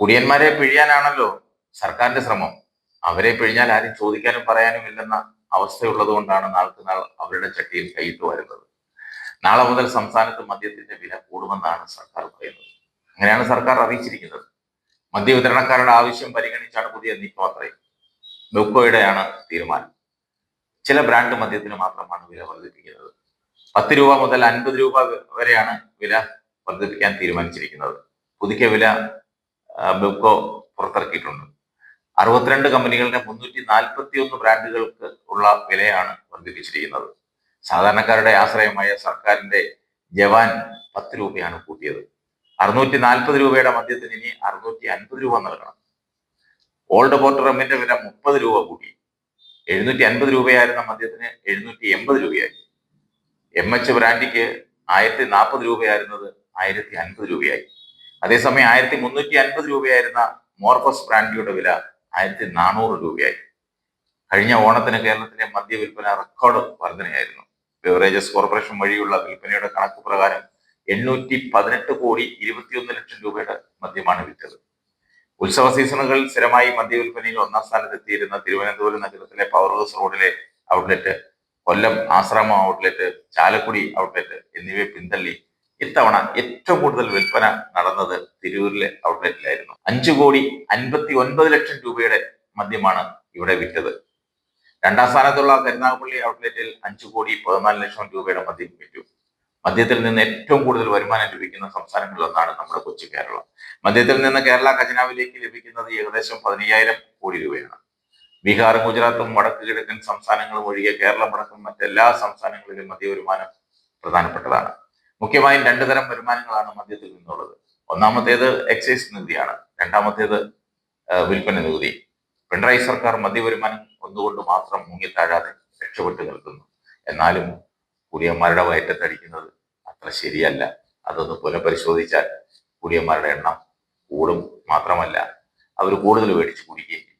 കുടിയന്മാരെ പിഴിയാനാണല്ലോ സർക്കാരിന്റെ ശ്രമം. അവരെ പിഴിഞ്ഞാൽ ആരും ചോദിക്കാനും പറയാനും ഇല്ലെന്ന അവസ്ഥയുള്ളത് കൊണ്ടാണ് നാൾക്ക് നാൾ അവരുടെ ചട്ടിയിൽ കൈയിട്ട് വരുന്നത്. നാളെ മുതൽ സംസ്ഥാനത്ത് മദ്യത്തിന്റെ വില കൂടുമെന്നാണ് സർക്കാർ പറയുന്നത്. അങ്ങനെയാണ് സർക്കാർ അറിയിച്ചിരിക്കുന്നത്. മദ്യ വിതരണക്കാരുടെ ആവശ്യം പരിഗണിച്ചാണ് പുതിയ നീക്കം അത്രയും. തീരുമാനം. ചില ബ്രാൻഡ് മദ്യത്തിന് മാത്രമാണ് വില വർദ്ധിപ്പിക്കുന്നത്. പത്ത് രൂപ മുതൽ അൻപത് രൂപ വരെയാണ് വില വർദ്ധിപ്പിക്കാൻ തീരുമാനിച്ചിരിക്കുന്നത്. പുതുക്കിയ വില ബെബ്കോ പുറത്തിറക്കിയിട്ടുണ്ട്. അറുപത്തിരണ്ട് കമ്പനികളുടെ മുന്നൂറ്റി നാൽപ്പത്തി ഒന്ന് ബ്രാൻഡുകൾക്ക് ഉള്ള വിലയാണ് വർദ്ധിപ്പിച്ചിരിക്കുന്നത്. സാധാരണക്കാരുടെ ആശ്രയമായ സർക്കാരിന്റെ ജവാൻ പത്ത് രൂപയാണ് കൂട്ടിയത്. അറുന്നൂറ്റി നാൽപ്പത് രൂപയുടെ മദ്യത്തിന് ഇനി അറുന്നൂറ്റി അൻപത് രൂപ നൽകണം. ഓൾഡ് പോർട്ടർ റമ്മിന്റെ വില മുപ്പത് രൂപ കൂട്ടി എഴുന്നൂറ്റി അൻപത് രൂപയായിരുന്ന മദ്യത്തിന് എഴുന്നൂറ്റി എൺപത് രൂപയായി. എം എച്ച് ബ്രാൻഡിക്ക് ആയിരത്തി നാൽപ്പത് രൂപയായിരുന്നത് ആയിരത്തി അൻപത് രൂപയായി. അതേസമയം ആയിരത്തി മുന്നൂറ്റി അൻപത് രൂപയായിരുന്ന മോർഫസ് ബ്രാൻഡിയുടെ വില ആയിരത്തി നാനൂറ് രൂപയായി. കഴിഞ്ഞ ഓണത്തിന് കേരളത്തിലെ മദ്യ വിൽപ്പന റെക്കോർഡ് വർധനയായിരുന്നു. ബിവറേജസ് കോർപ്പറേഷൻ വഴിയുള്ള വിൽപ്പനയുടെ കണക്ക് പ്രകാരം എണ്ണൂറ്റി പതിനെട്ട് കോടി ഇരുപത്തിയൊന്ന് ലക്ഷം രൂപയുടെ മദ്യമാണ് വിറ്റത്. ഉത്സവ സീസണുകളിൽ സ്ഥിരമായി മദ്യ വിൽപ്പനയിൽ ഒന്നാം സ്ഥാനത്തെത്തിയിരുന്ന തിരുവനന്തപുരം നഗരത്തിലെ പവർ ഹൗസ് റോഡിലെ outlet Kollam Ashramam outlet Chalakudy outlet എന്നിവയെ പിന്തള്ളി ഇത്തവണ ഏറ്റവും കൂടുതൽ വിൽപ്പന നടന്നത് തിരൂരിലെ ഔട്ട്ലെറ്റിലായിരുന്നു. അഞ്ചു കോടി അൻപത്തി ഒൻപത് ലക്ഷം രൂപയുടെ മദ്യമാണ് ഇവിടെ വിറ്റത്. രണ്ടാം സ്ഥാനത്തുള്ള കരുനാഗപ്പള്ളി ഔട്ട്ലെറ്റിൽ അഞ്ചു കോടി പതിനാല് ലക്ഷം രൂപയുടെ മദ്യം വിറ്റു. മദ്യത്തിൽ നിന്ന് ഏറ്റവും കൂടുതൽ വരുമാനം ലഭിക്കുന്ന സംസ്ഥാനങ്ങളിലൊന്നാണ് നമ്മുടെ കൊച്ചു കേരളം. മദ്യത്തിൽ നിന്ന് കേരള ഖജനാവിലേക്ക് ലഭിക്കുന്നത് ഏകദേശം പതിനയ്യായിരം കോടി രൂപയാണ്. ബീഹാറും ഗുജറാത്തും വടക്ക് കിഴക്കൻ സംസ്ഥാനങ്ങളും ഒഴികെ കേരളം അടക്കം മറ്റെല്ലാ സംസ്ഥാനങ്ങളിലും മദ്യ വരുമാനം പ്രധാനപ്പെട്ടതാണ്. മുഖ്യമായും രണ്ടു തരം വരുമാനങ്ങളാണ് മദ്യത്തിൽ നിന്നുള്ളത്. ഒന്നാമത്തേത് എക്സൈസ് നികുതിയാണ്. രണ്ടാമത്തേത് വിൽപ്പന നികുതി. പിണറായി സർക്കാർ മദ്യവരുമാനം ഒന്നുകൊണ്ട് മാത്രം മുങ്ങിത്താഴാതെ രക്ഷപ്പെട്ടു നിൽക്കുന്നു. എന്നാലും കുടിയന്മാരുടെ വയറ്റത്തടിക്കുന്നത് അത്ര ശരിയല്ല. അതൊന്ന് പുനഃപരിശോധിച്ചാൽ കുടിയന്മാരുടെ എണ്ണം കൂടും മാത്രമല്ല അവർ കൂടുതൽ മേടിച്ച് കുടിക്കുകയും